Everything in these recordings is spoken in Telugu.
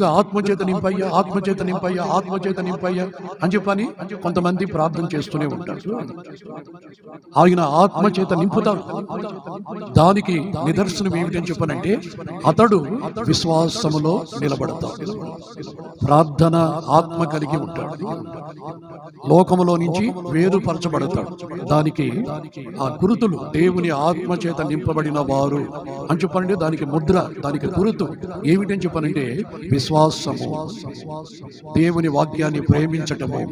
కనుక ఆత్మచేత నింపయ్యా ఆత్మచేత నింపయ్యా ఆత్మచేత నింపయ్యా అని చెప్పని కొంతమంది ప్రార్థన చేస్తూనే ఉంటారు. ఆయన ఆత్మచేత నింపుతారు దానికి నిదర్శనం ఏమిటని చెప్పనంటే అతడు విశ్వాసములో నిలబడతాడు. ప్రార్థన ఆత్మ కలిగి ఉంటాడు. లోకములో నుంచి వేరుపరచబడతాడు. దానికి ఆ గురుతులు దేవుని ఆత్మచేత నింపబడిన వారు అని చెప్పనంటే దానికి ముద్ర దానికి గురుతు ఏమిటని చెప్పనంటే విశ్వాసము. దేవుని వాక్యాన్ని ప్రేమించటము.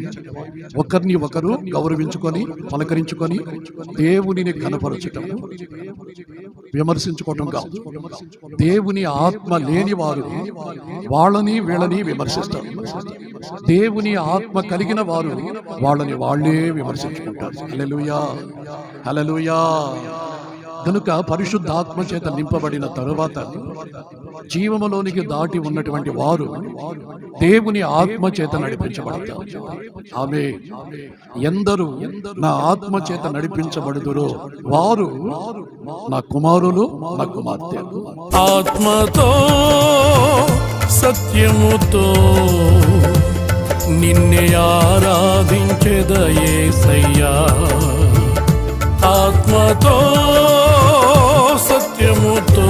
ఒకరిని ఒకరు గౌరవించుకొని పలకరించుకొని దేవునిని కనపరచటము. విమర్శించుకోవటం కాదు. దేవుని ఆత్మ లేని వారు వాళ్ళని వీళ్ళని విమర్శిస్తారు. దేవుని ఆత్మ కలిగిన వారు వాళ్ళని వాళ్ళే విమర్శించుకుంటారు. హల్లెలూయా. కనుక పరిశుద్ధాత్మ చేత నింపబడిన తరువాత జీవములోనికి దాటి ఉన్నటువంటి వారు దేవుని ఆత్మ చేత నడిపించబడతారు. ఆమె ఎందరు నా ఆత్మ చేత నడిపించబడుదురో వారు నా కుమారులు నా కుమార్తె ఆత్మతో సత్యముతో నిన్నే ఆరాధించెదయేసయ్యా ఆత్మతో సత్యముతో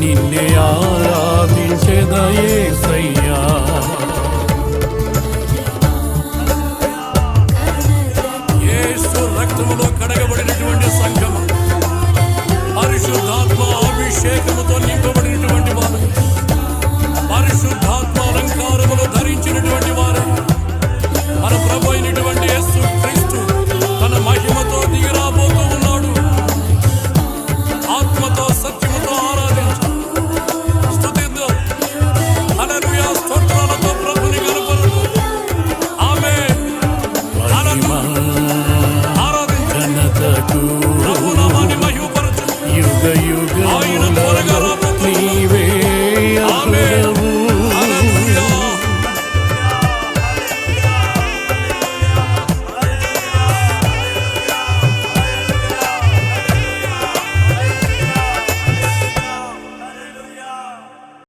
నిన్నే ఆరాధించెదయేసయ్యా యేసు You. good.